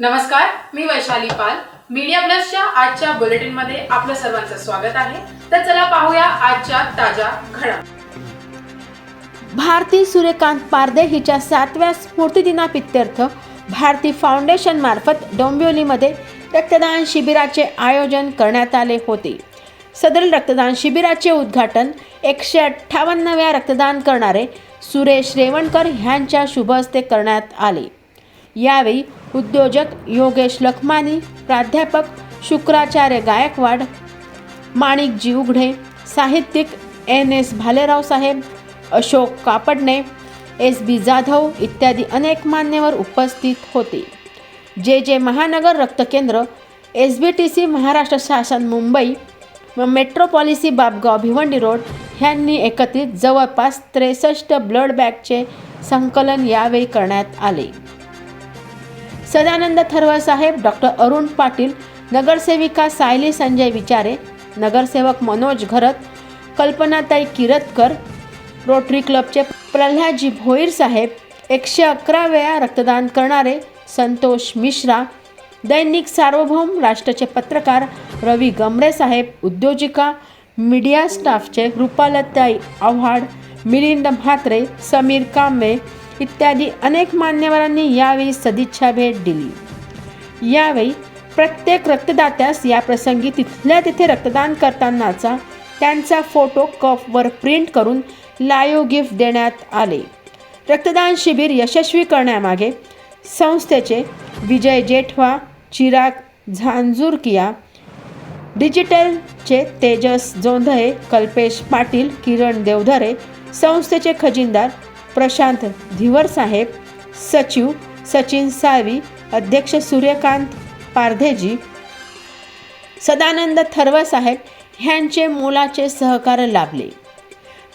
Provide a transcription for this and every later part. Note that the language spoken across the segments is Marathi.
नमस्कार मी वैशाली पाल. मीडिया प्लसच्या आजच्या बुलेटिनमध्ये आपलं सर्वांचं स्वागत आहे. तर चला पाहूया आजच्या ताज्या घडा भारती सूर्यकांत पारदे हिच्या सातव्या स्मृतिदिनापित्यर्थ भारती फाउंडेशन मार्फत डोंबिवलीमध्ये रक्तदान शिबिराचे आयोजन करण्यात आले होते. सदर रक्तदान शिबिराचे उद्घाटन एकशे अठ्ठावन्नव्या रक्तदान करणारे सुरेश रेवणकर ह्यांच्या शुभहस्ते करण्यात आले. यावेळी उद्योजक योगेश लखमानी प्राध्यापक शुक्राचार्य गायकवाड माणिकजी उघडे साहित्यिक N S Bhalerao saheb Ashok Kapadne S B Jadhav इत्यादी अनेक मान्यवर उपस्थित होते. जे जे महानगर रक्तकेंद्र S B T C Maharashtra शासन मुंबई व बाबगाव भिवंडी रोड ह्यांनी एकत्रित जवळपास त्रेसष्ट ब्लड बॅगचे संकलन यावेळी करण्यात आले. सदानंद थरवसाहेब डॉक्टर अरुण पाटील नगरसेविका सायली संजय विचारे नगरसेवक मनोज घरत कल्पनाताई किरतकर रोटरी क्लबचे प्रल्हादजी भोईर साहेब एकशे अकरा वेळा रक्तदान करणारे संतोष मिश्रा दैनिक सार्वभौम राष्ट्राचे पत्रकार रवी गमरे साहेब उद्योजिका मीडिया स्टाफचे रुपालताई आव्हाड मिलिंद म्हात्रे समीर कांबे इत्यादी अनेक मान्यवरांनी यावेळी सदिच्छा भेट दिली. यावेळी प्रत्येक रक्तदात्यास या प्रसंगी तिथल्या तिथे रक्तदान करतानाचा त्यांचा फोटो कपवर प्रिंट करून लाईव्ह गिफ्ट देण्यात आले. रक्तदान शिबिर यशस्वी करण्यामागे संस्थेचे विजय जेठवा चिराग झांजुरकिया डिजिटलचे तेजस जोंधळे कल्पेश पाटील किरण देवधरे संस्थेचे खजिनदार प्रशांत धिवरसाहेब सचिव सचिन साळवी अध्यक्ष सूर्यकांत पारधेजी सदानंद थरवसाहेब ह्यांचे मोलाचे सहकार्य लाभले.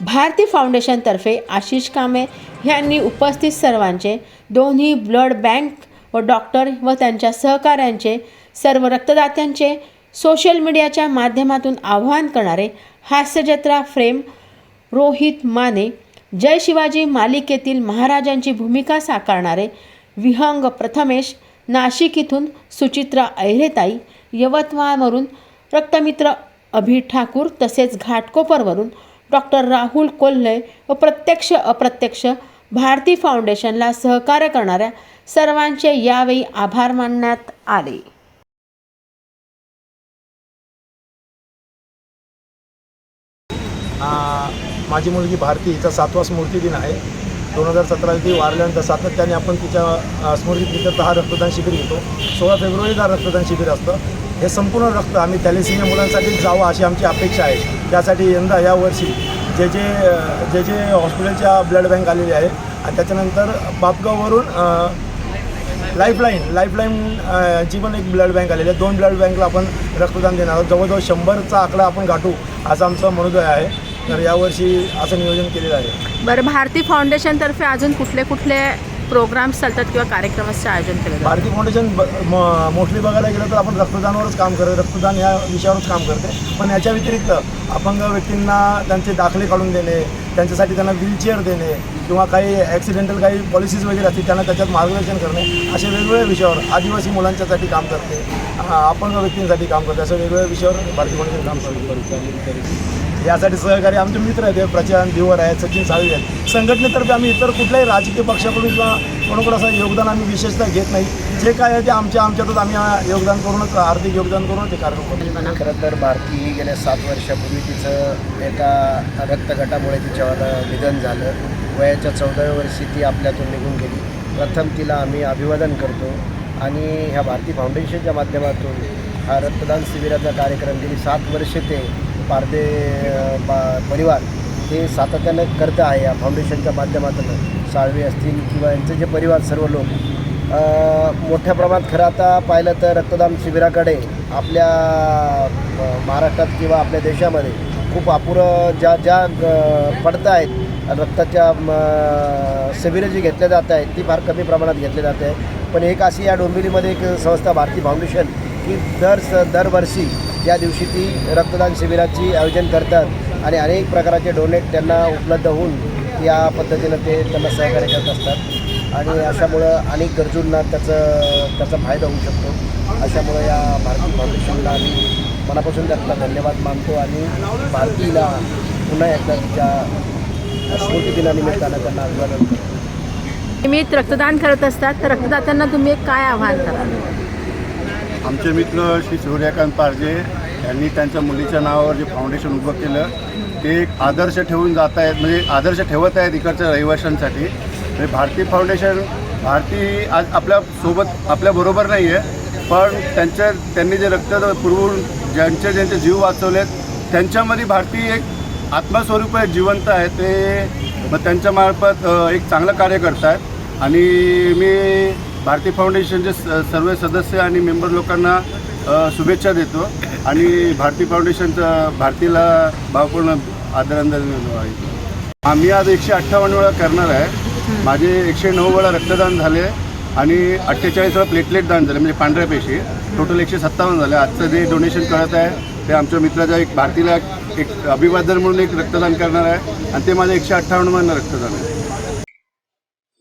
भारती फाउंडेशनतर्फे आशिष कांबळे ह्यांनी उपस्थित सर्वांचे दोन्ही ब्लड बँक व डॉक्टर व त्यांच्या सहकाऱ्यांचे सर्व रक्तदात्यांचे सोशल मीडियाच्या माध्यमातून आवाहन करणारे हास्यजत्रा फ्रेम रोहित माने जय शिवाजी मालिकेतील महाराजांची भूमिका साकारणारे विहंग प्रथमेश नाशिक इथून सुचित्रा ऐरेताई यवतमाळवरून रक्तमित्र अभि ठाकूर तसेच घाटकोपरवरून डॉक्टर राहुल कोल्हे व प्रत्यक्ष अप्रत्यक्ष भारती फाउंडेशनला सहकार्य करणाऱ्या सर्वांचे यावेळी आभार मानण्यात आले. आ, माझी मुलगी भारती हिचा सातवा स्मृतिदिन आहे. दोन हजार सतरा ती वारल्यानंतर सातत्याने आपण तिच्या स्मृती स्मृतीप्रित्यर्थ हा रक्तदान शिबिर घेतो. सोळा फेब्रुवारीला रक्तदान शिबिर असतं. हे संपूर्ण रक्त आम्ही थॅलेसिमिया मुलांसाठी जावं अशी आमची अपेक्षा आहे. त्यासाठी यंदा यावर्षी जे जे जे जे हॉस्पिटलच्या ब्लड बँक आलेली आहे आणि त्याच्यानंतर बापगाववरून लाईफलाईन लाईफलाईन अ, पण एक ब्लड बँक आलेली आहे दोन ब्लड बँकला आपण रक्तदान देणार आहोत. जवळजवळ शंभरचा आकडा आपण गाठू असं आमचं मनोदय आहे. तर यावर्षी असं नियोजन केलेलं आहे. बरं भारती फाउंडेशनतर्फे अजून कुठले कुठले प्रोग्राम्स चालतात किंवा कार्यक्रमाचं आयोजन केलं जातं भारती फाउंडेशन मोस्टली बघायला गेलं तर आपण रक्तदानावरच काम करतो रक्तदान या विषयावरच काम करते पण याच्या व्यतिरिक्त अपंग व्यक्तींना त्यांचे दाखले काढून देणे त्यांच्यासाठी त्यांना व्हीलचेअर देणे किंवा काही ॲक्सिडेंटल काही पॉलिसीज वगैरे असतील त्यांना त्याच्यात मार्गदर्शन करणे अशा वेगवेगळ्या विषयावर आदिवासी मुलांच्यासाठी काम करते. अपंग व्यक्तींसाठी काम करते. असं वेगवेगळ्या विषयावर भारती फाउंडेशन काम करते. यासाठी सहकारी आमचे मित्र आहेत प्रचार दिवर आहेत सचिन साळवी आहेत. संघटनेतर्फे आम्ही इतर कुठल्याही राजकीय पक्षाकडून किंवा कोणाकडून असं योगदान आम्ही विशेषतः घेत नाही. जे काय आहे ते आमच्या आमच्यातच आम्ही योगदान करूनच आर्थिक योगदान करून ते कार्यक्रम करतो. खरं तर भारती ही गेल्या सात वर्षापूर्वी तिचं एका रक्तगटामुळे तिच्यावर निधन झालं. वयाच्या चौदाव्या वर्षी ती आपल्यातून निघून गेली. प्रथम तिला आम्ही अभिवादन करतो आणि ह्या भारती फाउंडेशनच्या माध्यमातून हा रक्तदान शिबिराचा कार्यक्रम गेली सात वर्षे ते पारदे बा परिवार हे सातत्यानं करत आहे या फाउंडेशनच्या माध्यमातून. साळवे असतील किंवा यांचे जे परिवार सर्व लोक. मोठ्या प्रमाणात खरं आता पाहिलं तर रक्तदान शिबिराकडे आपल्या महाराष्ट्रात किंवा आपल्या देशामध्ये खूप अपुरं ज्या ज्या पडत आहेत रक्ताच्या म, शिबिरं जी घेतल्या जात आहेत ती फार कमी प्रमाणात घेतली जात आहे. पण एक अशी या डोंबिवलीमध्ये एक संस्था भारती फाउंडेशन ही दर स दरवर्षी या दिवशी ती रक्तदान शिबिराची आयोजन करतात आणि अनेक प्रकारचे डोनेट त्यांना उपलब्ध होऊन या पद्धतीनं ते त्यांना सहकार्य करत असतात. आणि अशामुळं अनेक गरजूंना त्याचं त्याचा फायदा होऊ शकतो. अशामुळं या भारती फाउंडेशनला आम्ही मनापासून त्यांना धन्यवाद मानतो आणि भारतीला पुन्हा एकदा तिच्या स्मृती दिनानिमित्तानं त्यांना अभिवादन करतो. नियमित रक्तदान करत असतात. तर रक्तदात्यांना तुम्ही एक काय आव्हान कराल? आमचे मित्र श्री सूर्यकांत पारजे यांनी त्यांच्या मुलीच्या नावावर जे फाउंडेशन उभं केलं ते एक आदर्श ठेवून जात आहेत म्हणजे आदर्श ठेवत आहेत इकडच्या रहिवाशांसाठी. म्हणजे भारती फाउंडेशन भारती आज आपल्यासोबत आपल्याबरोबर नाही आहे पण त्यांच्या त्यांनी जे रक्त पुरवून ज्यांचे ज्यांचे जीव वाचवलेत त्यांच्यामध्ये भारती एक आत्मस्वरूप आहे जिवंत आहे. ते मग त्यांच्यामार्फत एक चांगलं कार्य करत आहेत आणि मी भारती फाउंडेशनचे स- सर्व सदस्य आणि मेंबर लोकांना शुभेच्छा देतो. आणि भारती फाउंडेशनचं भारतीला भावपूर्ण आदरांजली आहे आम्ही आज एकशे अठ्ठावन्न वेळा करणार आहे. माझे एकशे नऊ वेळा रक्तदान झाले आणि अठ्ठेचाळीस वेळा प्लेटलेट दान झाले म्हणजे पांढऱ्या पेशी. टोटल एकशे सत्तावन्न झाले. आजचं जे डोनेशन करत आहे ते आमच्या मित्राचा एक भारतीला एक अभिवादन म्हणून एक रक्तदान करणार आहे. आणि ते माझं एकशे अठ्ठावन्न रक्तदान आहे.